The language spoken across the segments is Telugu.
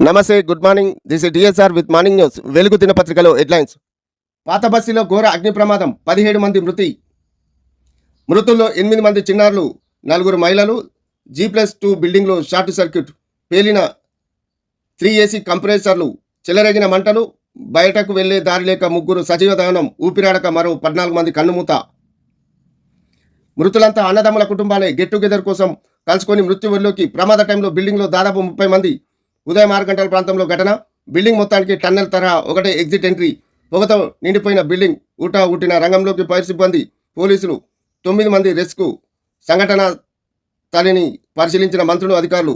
నమస్తే good morning this DSR with morning news Velugu దినపత్రికలో హెడ్లైన్స్ పాత బస్సులో ఘోర అగ్ని ప్రమాదం పదిహేడు మంది మృతి. మృతుల్లో ఎనిమిది మంది చిన్నారులు నలుగురు మహిళలు. జీ ప్లస్ టూ బిల్డింగ్లో షార్ట్ సర్క్యూట్ పేలిన త్రీ ఏసీ కంప్రెసర్లు చెలరేగిన మంటలు. బయటకు వెళ్ళే దారి లేక ముగ్గురు సజీవ దహనం ఊపిరాడక మరో పద్నాలుగు మంది కన్నుమూత. మృతులంతా అన్నదమ్ముల కుటుంబాలే. గెట్ టుగెదర్ కోసం కలుసుకొని మృత్యువుల్లోకి ప్రమాద టైంలో బిల్డింగ్లో దాదాపు ముప్పై మంది ఉదయం ఆరు గంటల ప్రాంతంలో ఘటన. బిల్డింగ్ మొత్తానికి టన్నెల్ తరహా ఒకటే ఎగ్జిట్ ఎంట్రీ. పొగతో నిండిపోయిన బిల్డింగ్ ఊటా ఊటిన రంగంలోకి పైర్ సిబ్బంది పోలీసులు తొమ్మిది మంది రెస్క్యూ సంఘటన తల్లిని పరిశీలించిన మంత్రులు అధికారులు.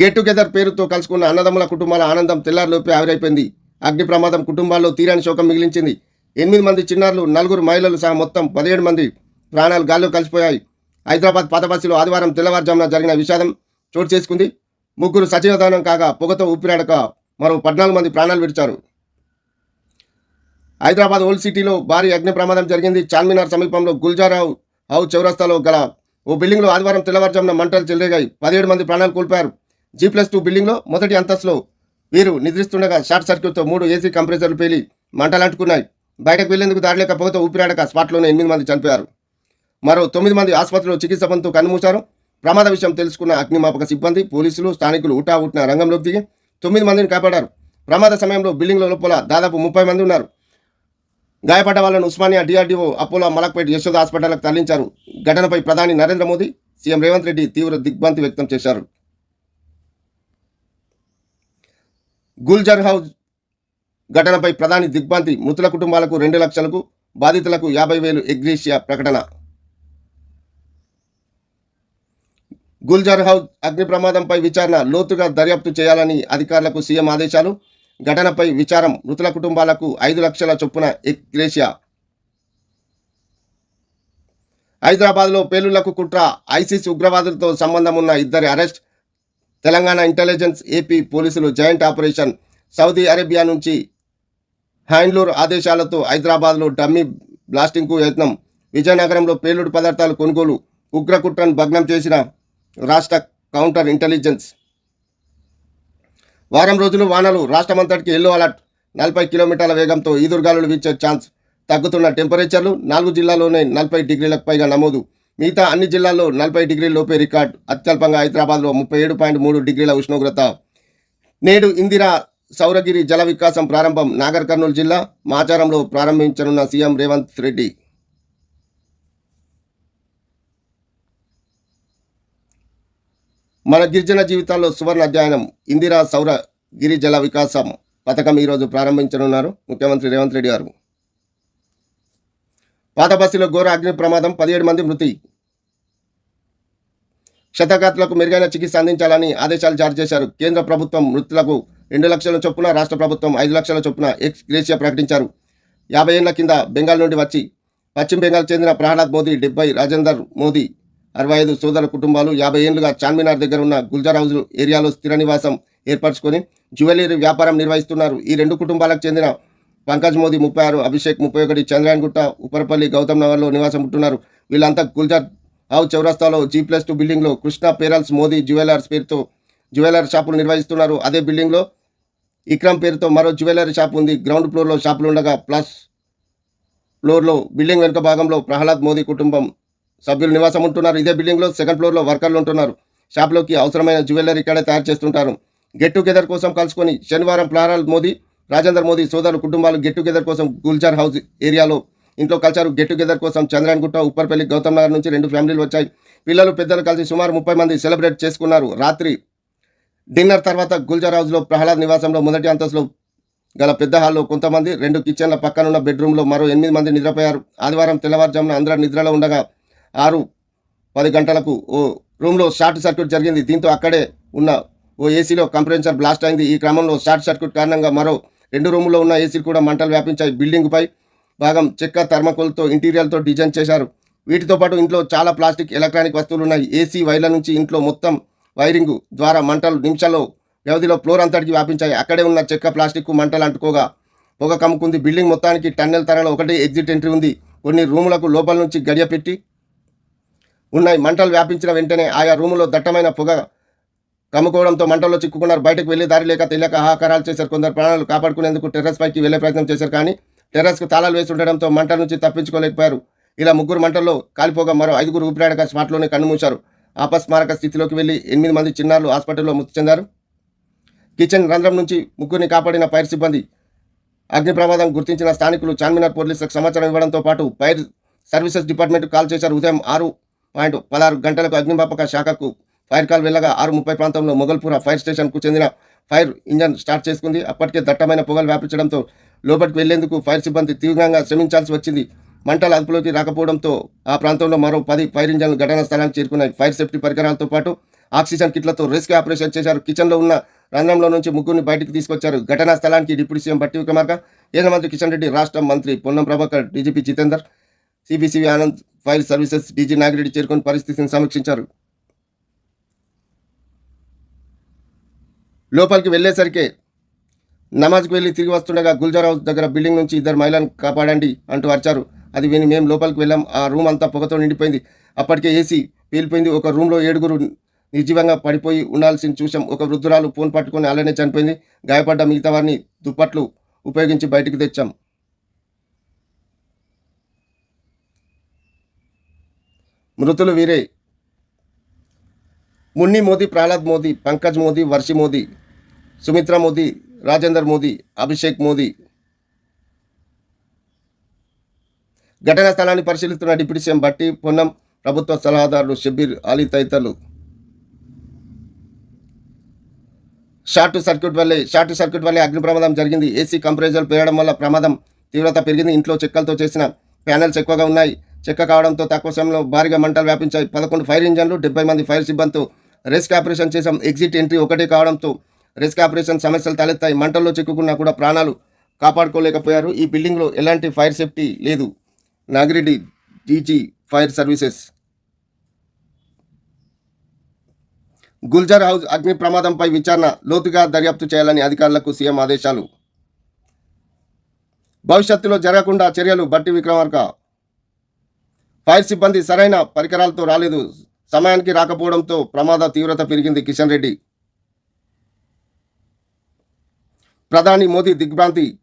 గెట్ టుగెదర్ పేరుతో కలుసుకున్న అన్నదమ్ముల కుటుంబాల ఆనందం తెల్లారిలోపే ఆవిరైపోయింది. అగ్ని ప్రమాదం కుటుంబాల్లో తీరాని శోకం మిగిలించింది. ఎనిమిది మంది చిన్నారులు నలుగురు మహిళలు సహా మొత్తం పదిహేడు మంది ప్రాణాలు గాల్లో కలిసిపోయాయి. హైదరాబాద్ పాతబస్సులో ఆదివారం తెల్లవారుజామున జరిగిన విషాదం చోటు చేసుకుంది. ముగ్గురు సచివదానం కాగా పొగతో ఊపిరాడక మరో పద్నాలుగు మంది ప్రాణాలు విడిచారు. హైదరాబాద్ ఓల్డ్ సిటీలో భారీ అగ్ని ప్రమాదం జరిగింది. చార్మినార్ సమీపంలో గుల్జారావు హౌ చౌరస్తాలో గల ఓ బిల్డింగ్లో ఆదివారం తెల్లవారుజామున మంటలు చెలరేగాయి. పదిహేడు మంది ప్రాణాలు కోల్పోయారు. జీ ప్లస్ టూ బిల్డింగ్లో మొదటి అంతస్తులో వీరు నిద్రిస్తుండగా షార్ట్ సర్క్యూట్తో మూడు ఏసీ కంప్రెసర్లు పేలి మంటలు అంటుకున్నాయి. బయటకు వెళ్ళేందుకు దారిలేక పొగతో ఊపిరాడక స్పాట్లోనే ఎనిమిది మంది చనిపోయారు. మరో తొమ్మిది మంది ఆసుపత్రిలో చికిత్స పొందుతూ కన్నుమూశారు. ప్రమాద విషయం తెలుసుకున్న అగ్నిమాపక సిబ్బంది పోలీసులు స్థానికులు ఉటావుట్న రంగంలో రంగంలోకి దిగి తొమ్మిది మందిని కాపాడారు. ప్రమాద సమయంలో బిల్డింగ్ల లోపల దాదాపు ముప్పై మంది ఉన్నారు. గాయపడ్డ వాళ్ళను ఉస్మానియా డిఆర్డీఓ అపోలో మలక్పేట్ యశోద హాస్పిటల్కు తరలించారు. ఘటనపై ప్రధాని నరేంద్ర మోదీ సీఎం రేవంత్ రెడ్డి తీవ్ర దిగ్భ్రాంతి వ్యక్తం చేశారు. గుల్జర్ హౌజ్ ఘటనపై ప్రధాని దిగ్భ్రాంతి మృతుల కుటుంబాలకు రెండు లక్షలకు బాధితులకు యాభై వేలు ఎగ్రీషియా ప్రకటన. గుల్జర్ హౌస్ అగ్ని ప్రమాదంపై విచారణ లోతుగా దర్యాప్తు చేయాలని అధికారులకు సీఎం ఆదేశాలు. ఘటనపై విచారం మృతుల కుటుంబాలకు ఐదు లక్షల చొప్పున ఎగ్రేషియా హైదరాబాద్లో పేలుళ్ళకు కుట్ర ఐసిస్ ఉగ్రవాదులతో సంబంధం ఉన్న ఇద్దరి అరెస్ట్. తెలంగాణ ఇంటెలిజెన్స్ ఏపీ పోలీసులు జాయింట్ ఆపరేషన్. సౌదీ అరేబియా నుంచి హ్యాండ్లూర్ ఆదేశాలతో హైదరాబాద్లో డమ్మీ బ్లాస్టింగ్కు యత్నం. విజయనగరంలో పేలుడు పదార్థాలు కొనుగోలు ఉగ్రకుట్రను భగ్నం చేసిన రాష్ట్ర కౌంటర్ ఇంటెలిజెన్స్. వారం రోజులు వానలు రాష్ట్రమంతటికి ఎల్లో అలర్ట్ నలభై కిలోమీటర్ల వేగంతో ఈదురుగాలులు వీచే ఛాన్స్. తగ్గుతున్న టెంపరేచర్లు నాలుగు జిల్లాల్లోనే నలభై డిగ్రీలకు పైగా నమోదు. మిగతా అన్ని జిల్లాల్లో నలభై డిగ్రీల లోపే రికార్డ్. అత్యల్పంగా హైదరాబాద్లో ముప్పై ఏడు పాయింట్ మూడు డిగ్రీల ఉష్ణోగ్రత. నేడు ఇందిరా సౌరగిరి జల వికాసం ప్రారంభం. నాగర్ కర్నూలు జిల్లా మాచారంలో ప్రారంభించనున్న సీఎం రేవంత్ రెడ్డి. మన గిరిజన జీవితాల్లో సువర్ణ అధ్యయనం ఇందిరా సౌర గిరిజల వికాసం పథకం ఈరోజు ప్రారంభించనున్నారు ముఖ్యమంత్రి రేవంత్ రెడ్డి గారు. పాత బస్సులో ఘోర అగ్ని ప్రమాదం పదిహేడు మంది మృతి. క్షతగాతులకు మెరుగైన చికిత్స అందించాలని ఆదేశాలు జారీ చేశారు. కేంద్ర ప్రభుత్వం మృతులకు రెండు లక్షల చొప్పున రాష్ట్ర ప్రభుత్వం ఐదు లక్షల చొప్పున ఎక్స్ గ్రేషియా ప్రకటించారు. యాభై ఏళ్ళ కింద బెంగాల్ నుండి వచ్చి పశ్చిమ బెంగాల్ చెందిన ప్రహ్లాద్ మోదీ డెబ్బై రాజేందర్ మోదీ అరవై ఐదు సోదర కుటుంబాలు యాభై ఏళ్ళుగా చార్మినార్ దగ్గర ఉన్న గుల్జార్ హౌజ్ ఏరియాలో స్థిర నివాసం ఏర్పరచుకొని జ్యువెలరీ వ్యాపారం నిర్వహిస్తున్నారు. ఈ రెండు కుటుంబాలకు చెందిన పంకజ్ మోదీ ముప్పై ఆరు అభిషేక్ ముప్పై ఒకటి చంద్రాయన్గుట్ట ఉపరపల్లి గౌతమ్ నగర్లో నివాసం ఉంటున్నారు. వీళ్ళంతా గుల్జార్ హౌస్ చౌరస్తాలో జీ ప్లస్ టూ బిల్డింగ్లో కృష్ణ పేరల్స్ మోదీ జ్యువెలర్స్ పేరుతో జ్యువెలర్ షాపులు నిర్వహిస్తున్నారు. అదే బిల్డింగ్లో ఇక్రమ్ పేరుతో మరో జ్యువెలరీ షాప్ ఉంది. గ్రౌండ్ ఫ్లోర్లో షాపులు ఉండగా ప్లస్ ఫ్లోర్లో బిల్డింగ్ వెనుక భాగంలో ప్రహ్లాద్ మోదీ కుటుంబం సభ్యులు నివాసం ఉంటున్నారు. ఇదే బిల్డింగ్లో సెకండ్ ఫ్లోర్లో వర్కర్లు ఉంటున్నారు. షాప్లోకి అవసరమైన జ్యువెలరీ ఇక్కడే తయారు చేస్తుంటారు. గెట్ టుగెదర్ కోసం కలుసుకొని శనివారం ప్లారాల్ మోదీ రాజేందర్ మోదీ సోదరు కుటుంబాలు గెట్ టుగెదర్ కోసం గుల్జార్ హౌస్ ఏరియాలో ఇంట్లో కలిసారు గెట్ టుగెదర్ కోసం చంద్రాన్గుట్ట ఉప్పర్పల్లి గౌతమ్ నగర్ నుంచి రెండు ఫ్యామిలీలు వచ్చాయి. పిల్లలు పెద్దలు కలిసి సుమారు ముప్పై మంది సెలబ్రేట్ చేసుకున్నారు. రాత్రి డిన్నర్ తర్వాత గుల్జార్ హౌస్లో ప్రహ్లాద్ నివాసంలో మొదటి అంతస్తులో గల పెద్ద హాల్లో కొంతమంది రెండు కిచెన్ల పక్కనున్న బెడ్రూమ్లో మరో ఎనిమిది మంది నిద్రపోయారు. ఆదివారం తెల్లవారుజామున అందరూ నిద్రలో ఉండగా ఆరు పది గంటలకు ఓ రూమ్లో షార్ట్ సర్క్యూట్ జరిగింది. దీంతో అక్కడే ఉన్న ఓ ఏసీలో కంప్రెన్సర్ బ్లాస్ట్ అయింది. ఈ క్రమంలో షార్ట్ సర్క్యూట్ కారణంగా మరో రెండు రూముల్లో ఉన్న ఏసీలు కూడా మంటలు వ్యాపించాయి. బిల్డింగ్పై భాగం చెక్క థర్మకోల్తో ఇంటీరియర్తో డిజైన్ చేశారు. వీటితో పాటు ఇంట్లో చాలా ప్లాస్టిక్ ఎలక్ట్రానిక్ వస్తువులు ఉన్నాయి ఏసీ వైర్ల నుంచి ఇంట్లో మొత్తం వైరింగ్ ద్వారా మంటలు నిమిషాల్లో వ్యవధిలో ఫ్లోర్ అంతటికి వ్యాపించాయి. అక్కడే ఉన్న చెక్క ప్లాస్టిక్ మంటలు అంటుకోగా పొగ కమ్ముకుంది. బిల్డింగ్ మొత్తానికి టన్నెల్ తరలో ఒకటే ఎగ్జిట్ ఎంట్రీ ఉంది. కొన్ని రూములకు లోపల నుంచి గడియ పెట్టి ఉన్నాయి. మంటలు వ్యాపించిన వెంటనే ఆయా రూములో దట్టమైన పొగ కమ్ముకోవడంతో మంటల్లో చిక్కుకున్నారు. బయటకు వెళ్ళి దారి లేక తెలియక ఆహాకారాలు చేశారు. కొందరు ప్రాణాలు కాపాడుకునేందుకు టెర్రస్ పైకి వెళ్ళే ప్రయత్నం చేశారు కానీ టెర్రస్కు తాళాలు వేసి ఉండడంతో మంట నుంచి తప్పించుకోలేకపోయారు. ఇలా ముగ్గురు మంటల్లో కాలిపోగా మరో ఐదుగురు ఊపిరాడక స్పాట్లోనే కన్నుమూశారు అపస్మారక స్థితిలోకి వెళ్ళి ఎనిమిది మంది చిన్నారులు హాస్పిటల్లో మృతి చెందారు. కిచెన్ రంధ్రం నుంచి ముగ్గురిని కాపాడిన ఫైర్ సిబ్బంది అగ్ని ప్రమాదం గుర్తించిన స్థానికులు చార్మినార్ పోలీసులకు సమాచారం ఇవ్వడంతో పాటు ఫైర్ సర్వీసెస్ డిపార్ట్మెంట్ కాల్ చేశారు. ఉదయం ఆరు పాయింట్ పదహారు గంటలకు అగ్నిమాపక శాఖకు ఫైర్ కాల్ వెళ్ళగా ఆరు ముప్పై ప్రాంతంలో మొగల్పుర ఫైర్ స్టేషన్కు చెందిన ఫైర్ ఇంజన్ స్టార్ట్ చేసుకుంది. అప్పటికే దట్టమైన పొగలు వ్యాపించడంతో లోపలికి వెళ్ళేందుకు ఫైర్ సిబ్బంది తీవ్రంగా శ్రమించాల్సి వచ్చింది. మంటలు అదుపులోకి రాకపోవడంతో ఆ ప్రాంతంలో మరో పది ఫైర్ ఇంజన్లు ఘటనా స్థలానికి చేరుకున్నాయి. ఫైర్ సేఫ్టీ పరికరాలతో పాటు ఆక్సిజన్ కిట్లతో రెస్క్యూ ఆపరేషన్ చేశారు. కిచెన్లో ఉన్న రంధ్రంలో నుంచి ముగ్గురిని బయటికి తీసుకొచ్చారు. ఘటనా స్థలానికి డిప్యూటీ సీఎం భట్టి విక్రమార్క కేంద్ర మంత్రి కిషన్ రెడ్డి రాష్ట్ర మంత్రి Ponnam Prabhakar DGP Jitender సిబిసివి Anand fire services DG Nagireddy చేరుకొని పరిస్థితిని సమీక్షించారు. లోపలికి వెళ్ళేసరికి నమాజ్కి వెళ్ళి తిరిగి వస్తుండగా గుల్జార్ హౌస్ దగ్గర బిల్డింగ్ నుంచి ఇద్దరు మహిళలను కాపాడండి అంటూ అరిచారు. అది విని మేము లోపలికి వెళ్ళాం. ఆ రూమ్ అంతా పొగతో నిండిపోయింది. అప్పటికే ఏసీ పేలిపోయింది. ఒక రూమ్లో ఏడుగురు నిర్జీవంగా పడిపోయి ఉండాల్సింది చూసాం ఒక వృద్ధురాలు ఫోన్ పట్టుకొని అలానే చనిపోయింది. గాయపడ్డ మిగతా వారిని దుప్పట్లు ఉపయోగించి బయటికి తెచ్చాం. మృతులు వీరే. మున్ని మోదీ ప్రహ్లాద్ మోదీ పంకజ్ మోదీ వర్షి మోదీ సుమిత్రా మోదీ రాజేందర్ మోదీ అభిషేక్ మోదీ. ఘటనా స్థలాన్ని పరిశీలిస్తున్న డిప్యూటీ సీఎం బట్టి పొన్నం ప్రభుత్వ సలహాదారులు షబీర్ అలీ తదితరులు. షార్ట్ సర్క్యూట్ వల్లే షార్ట్ సర్క్యూట్ వల్లే అగ్ని ప్రమాదం జరిగింది. ఏసీ కంప్రెజర్ పేరడం వల్ల ప్రమాదం తీవ్రత పెరిగింది. ఇంట్లో చెక్కలతో చేసిన ప్యానెల్స్ ఎక్కువగా ఉన్నాయి. చెక్క కావడంతో తక్కువ సమయంలో భారీగా మంటలు వ్యాపించాయి. పదకొండు ఫైర్ ఇంజన్లు డెబ్బై మంది ఫైర్ సిబ్బందితో రెస్క్ ఆపరేషన్ చేశాం. ఎగ్జిట్ ఎంట్రీ ఒకటే కావడంతో రెస్క్ ఆపరేషన్ సమస్యలు తలెత్తాయి. మంటల్లో చిక్కుకున్నా కూడా ప్రాణాలు కాపాడుకోలేకపోయారు. ఈ బిల్డింగ్లో ఎలాంటి ఫైర్ సేఫ్టీ లేదు. Nagireddy DG fire services. Gulzar house అగ్ని ప్రమాదంపై విచారణ లోతుగా దర్యాప్తు చేయాలని అధికారులకు సీఎం ఆదేశాలు. భవిష్యత్తులో జరగకుండా చర్యలు బట్టి విక్రమార్క ఫైర్ సిబ్బంది సరైన పరికరాలతో రాలేదు. సమయానికి రాకపోవడంతో ప్రమాద తీవ్రత పెరిగింది కిషన్ రెడ్డి. ప్రధాని మోదీ దిగ్భ్రాంతి.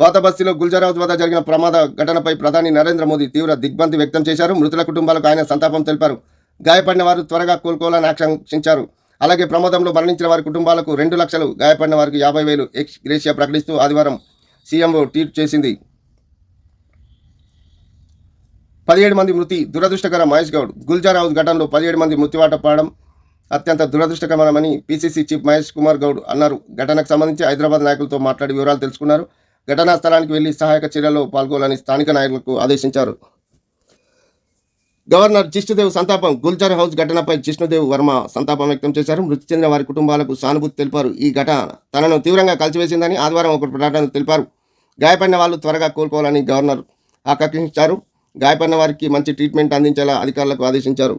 పాత బస్తీలో గుల్జర్ వద్ద జరిగిన ప్రమాద ఘటనపై ప్రధాని నరేంద్ర మోదీ తీవ్ర దిగ్భ్రాంతి వ్యక్తం చేశారు. మృతుల కుటుంబాలకు ఆయన సంతాపం తెలిపారు. గాయపడిన వారు త్వరగా కోలుకోవాలని ఆకాంక్షించారు. అలాగే ప్రమాదంలో మరణించిన వారి కుటుంబాలకు రెండు లక్షలు గాయపడిన వారికి యాభై వేలు ఎక్స్ గ్రేషియా ప్రకటిస్తూ ఆదివారం సీఎంఓ ట్వీట్ చేసింది. పదిహేడు మంది మృతి దురదృష్టకర మహేష్ గౌడ్ గుల్జార్ హౌస్ ఘటనలో పదిహేడు మంది మృతివాట పడడం అత్యంత దురదృష్టకరమని పీసీసీ చీఫ్ మహేష్ కుమార్ గౌడ్ అన్నారు. ఘటనకు సంబంధించి హైదరాబాద్ నాయకులతో మాట్లాడి వివరాలు తెలుసుకున్నారు. ఘటనా స్థలానికి వెళ్ళి సహాయక చర్యల్లో పాల్గొనాలని స్థానిక నాయకులకు ఆదేశించారు. గవర్నర్ జిష్ణుదేవ్ సంతాపం గుల్జార్ హౌస్ ఘటనపై జిష్ణుదేవ్ వర్మ సంతాపం వ్యక్తం చేశారు. మృతి చెందిన వారి కుటుంబాలకు సానుభూతి తెలిపారు. ఈ ఘటన తనను తీవ్రంగా కలిసివేసిందని ఆదివారం ఒక ప్రకటన తెలిపారు. గాయపడిన వాళ్ళు త్వరగా కోలుకోవాలని గవర్నర్ ఆకాంక్షించారు. గాయపడిన వారికి మంచి ట్రీట్మెంట్ అందించేలా అధికారులకు ఆదేశించారు.